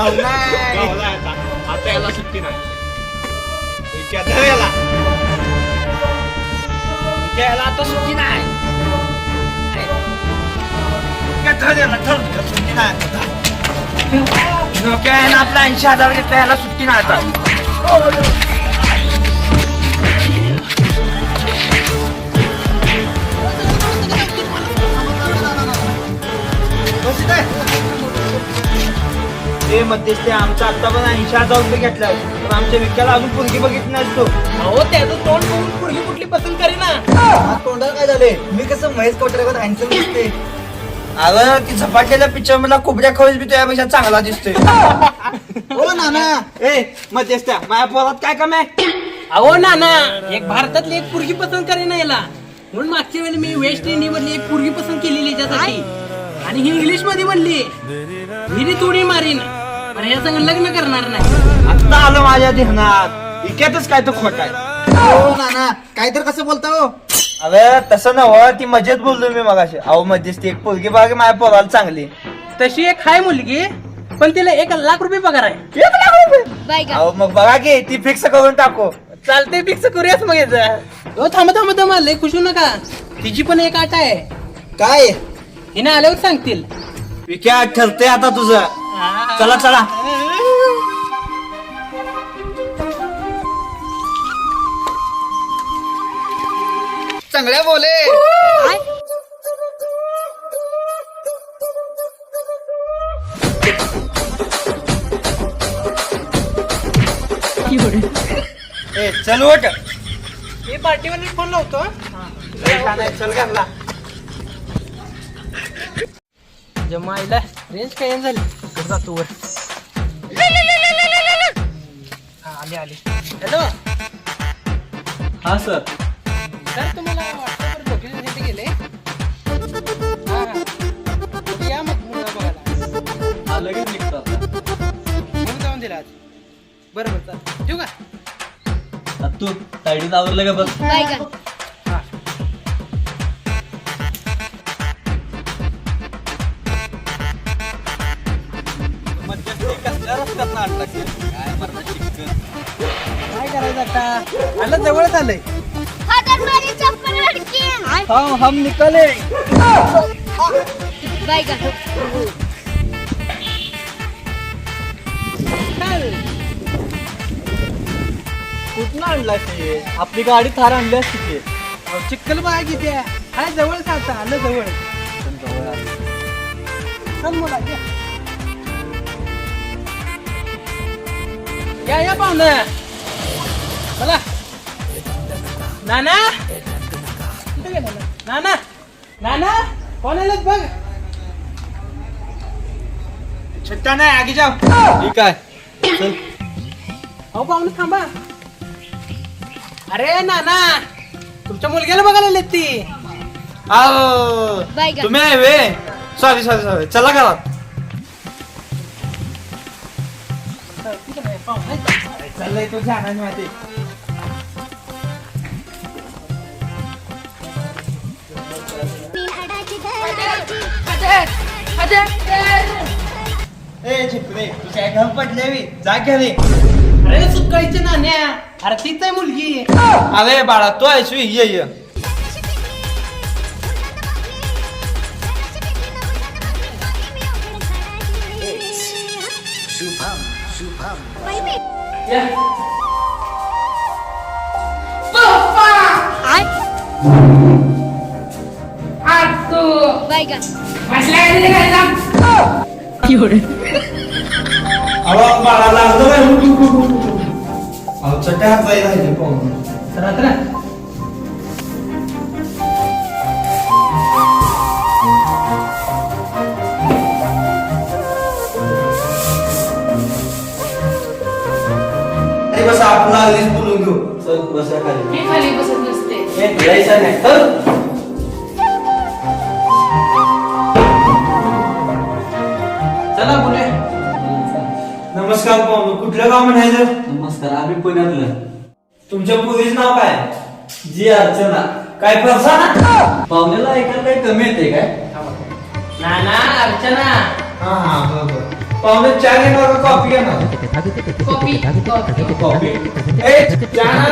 गावला आता. आता याला सुट्टी नाही इतक्या धर याला. इतक्या याला आता सुट्टी नाही धर याला, धर, सुट्टी नाही. डोक्या यानं आपला ऐंशी हजार घेतला याला सुट्टी नाही आता ते मध्यस्थी आमचा आता पण ऐंशी हजार रुपये घेतला. पण आमच्या विक्याला अजून पुरगी बघितली नसतो अहो त्याचं तोंड बघून पोरगी कुठली पसंत करेना? हा तोंडाला काय झाले मी कसं महेश कोटरेकर हँडसम दिसते अगं ती झपाटलेल्या पिक्चर मला कोबड्या खवळीस बी तुझ्यापेक्षा चांगला दिसतोय. हो नाना. ए मध्यस्थ्या माझ्या पोरात काय कमी आहे? अहो ना ना एक भारतातली एक पोरगी पसंत करेना याला म्हणून मागच्या वेळी मी वेस्ट इंडिज मधली एक पोरगी पसंत केलेली याच्यासाठी आणि ही इंग्लिशमध्ये म्हणली हिरी तोडी मारीन. आणि या संग लग्न करणार नाही. आता आलं माझ्या ध्यानात इक्यातच काय तर खोट आहे. हो नाना काय तर कसं बोलता हो? अरे तसं नव ती मजेत बोललो मी मगाशी. अहो मध्यस्थी एक पोरगी बाग माझ्या पोराला चांगली. तशी एक हाय मुलगी पण तिला एक लाख रुपये पगार आहे. एक लाख रुपये? अहो मग बघा की ती फिक्स करून टाकू. चालते फिक्स करूयाच मग याचं हो थांबा थांबा थांबा लय खुश होऊ नका. तिची पण एक आट आहे. काय? हिने आल्यावर सांगतील. विक्या ठरते आता तुझं. चला चला. चांगल्या बोले. ए चल ओट मी पार्टीवर फोन लावतो चल घरला. जमायला रेंज काय झाली? जातो वर. हा, आले आले. हॅलो. हा सर. सर तुम्हाला व्हॉट्सअपवर लोकेशन तिथे गेले? हा हा. या मग मुलगा बघायला. लगेच निघतो मग जाऊन दिला आज. बरं बरं चालेल. ठेवू का? तू तायडीत आवरलं का बस? हा काय करायचं आता आलं जवळच आलंय हम निकले बैगन चल. आणला आपली गाडी थार आणली असती ते अहो, चिक्कल ते किती आहे हाय जवळच आता आलं जवळ चल मुला या. या या पाहुणं. चला. नाना. कुठे गेला ना? नाना. नाना कोण आलं बघ? छट्टा नाही आगे जाओ ठीक आहे. चल. अहो पाहुणं थांबा. अरे नाना तुमच्या मुलग्याला बघायला आलेत ती. आओ बैगन तुम्ही आहे वे सॉरी सॉरी सॉरी चला घरात. चाललंय तो जाणार माहिती. ए चिपरे तुझ्या घर पडले मी. जा घरी अरे सुकाळीच्या नाण्या. अरे तीच आहे मुलगी. अरे बाळा तो आहेस वी, ये. ये. या. बैगन अहो बाळा लागलं काय अहो चट्ट्या हात पाय राहिले पाहून. चला बसा खाली. मी खाली बसत नसते. ए, यायचं नाही. तर चला बोले नमस्कार पाहुणे कुठलं गाव म्हणायचं? नमस्कार आम्ही पुण्यातलं. तुमच्या पुरीच नाव काय? जी अर्चना. काय फरसाना पाहुण्याला ऐकायला काही कमी येते काय? ना ना अर्चना. हा हा बरोबर पाहुणे चहा घेणार का कॉफी घेणार? कॉफी ए चहा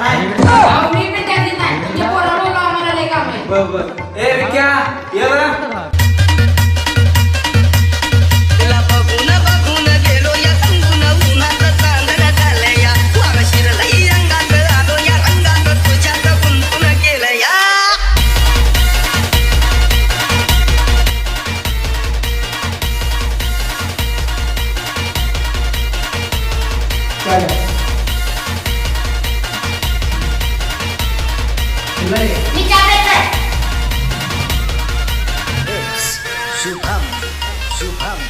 नाही. ए, विक्या, ये बरं. शुभम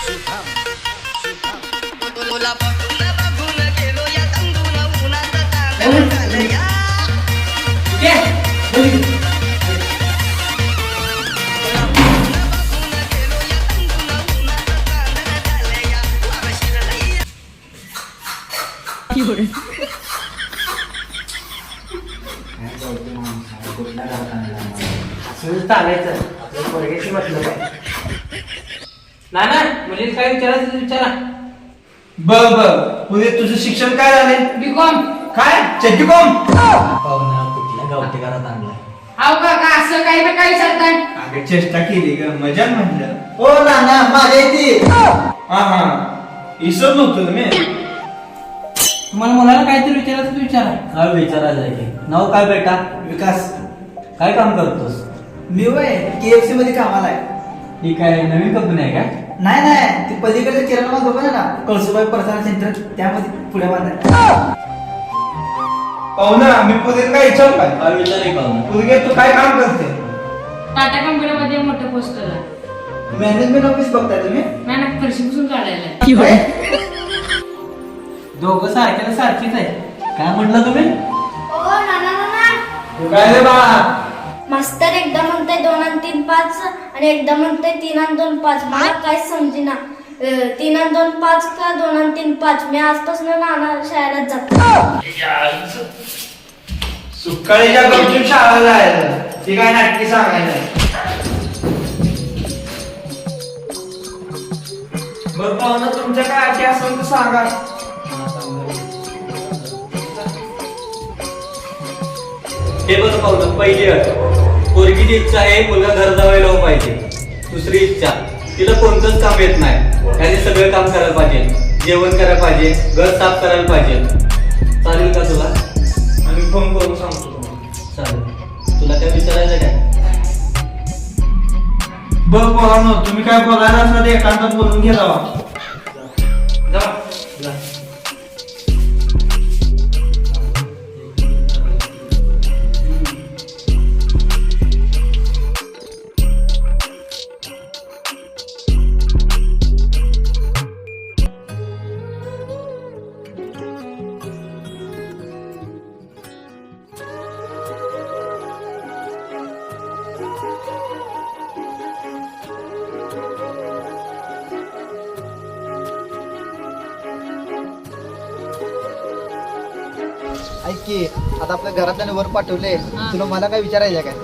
शुभम शुभम तुला बघून बघून गेलो या संगून उन्हात चांदण्या झालया. चालायचं. आपल्या पोरग्याशी म्हटलं. काय ना ना मुलीला काय विचारायचं ते विचारा. बर बर पुढे तुझं शिक्षण काय झालंय? बीकॉम काय? चड्डीकॉम पाहुणा कुठल्या गावठी घरात आणलाय? अहो काका असं काही ना काही चालताय? अगं चेष्टा केली ग मजा म्हणलं हो ना ना माझ्या इथे हा हा. इसर नव्हतं मी. तुम्हाला मुलाला काहीतरी विचारायचं ते विचारा. काय विचारायचं आहे की? नाव काय बेटा? विकास. काय काम करतोस? मी वय केएफसी मध्ये कामाला आहे. ही काय नवीन कंपनी आहे काय नाही नाही. ती पलीकडे किराणा माल दुकान आहे ना कळसुबाई परसाना सेंटर त्यामध्ये पुढे बांधाय पाहुणा मी पुढे काय विचारू काय? विचार आहे पाहुणा. तू काय काम करते? टाटा कंपनीमध्ये मोठं पोस्टर आहे. मॅनेजमेंट ऑफिस बघताय तुम्ही? नाही ना फरशीपासून काढायला आहे. दोघं सारख्याला सारखीच आहे. काय म्हटलं तुम्ही? ओ नाना नाना. तू काय रे बाळा? मास्तर एकदा म्हणताय दोन आणि तीन पाच. आणि एकदा म्हणताय तीन आणि दोन पाच. मला काय समजेना. तीन आणि दोन पाच का दोन आणि तीन पाच? मी आजपासून नाना शाळेला जातो. सुकाळीच्या गमचून शाळेला जायचं ती काय नाटकी सांगायला बरं पाहुणा तुमच्या काय अटी असेल तर सांगा. हे बघ पाहुणं पहिली अट. पोरगीची इच्छा आहे मुलगा घर जावायला पाहिजे. दुसरी इच्छा तिला कोणतंच काम येत नाही. त्याने सगळं काम करायला पाहिजे. जेवण करायला पाहिजे. घर साफ करायला पाहिजे. चालेल का तुला? आम्ही फोन करून सांगतो तुम्हाला. चालेल. तुला काय विचारायचं काय? बघ पोरांनो तुम्ही काय बोलायला असलं ते एकांतात बोलून घे ऐक की आता आपल्या घरातल्याने वर पाठवले तुला मला काय विचारायचं काय?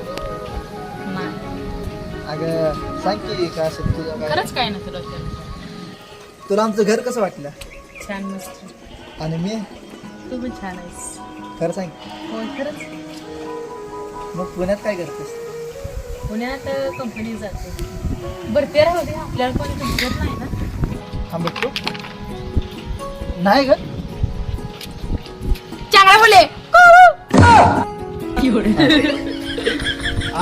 अगं सांग की काय असेल तुझं काय? खरंच काय ना तुला तुला आमचं घर कसं वाटलं? छान मस्त. आणि मी? तू पण छान आहेस. खरं सांग. खरंच. मग पुण्यात काय करतेस? पुण्यात कंपनी जाते. भरती राहू दे आपल्याला कोणी समजत नाही ना. हा बघतो नाही ग. बोले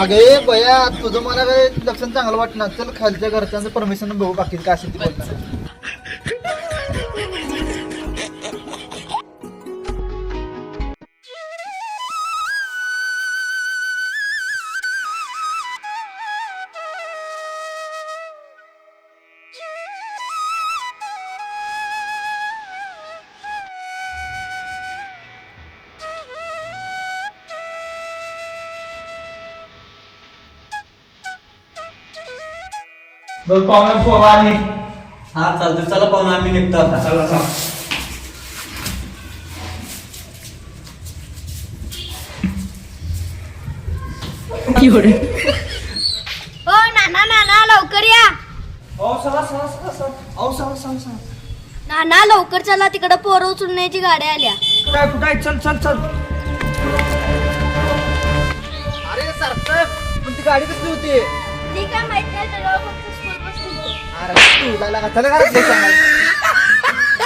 अगे बया तुझं मला काय लक्षण चांगलं वाटणार. चल खालच्या घरच्यांचं परमिशन बघू बाकी काय असेल ते बोलणार. बघ पाहुणा पोवा आणि. हा चालतं चला पाहुणा आम्ही निघतो आता. चला चला. हो नाना नाना लवकर या. अहो चला चला चला चला. अहो चला चला चला. नाना लवकर चला. तिकडे पोरं उचलण्याची गाड्या आल्या. कुठं कुठं चल चल चल. अरे सार्थक पण ती गाडी कसली होती? ती काय माहीत नाही फक्त स्कूल बस अरे तू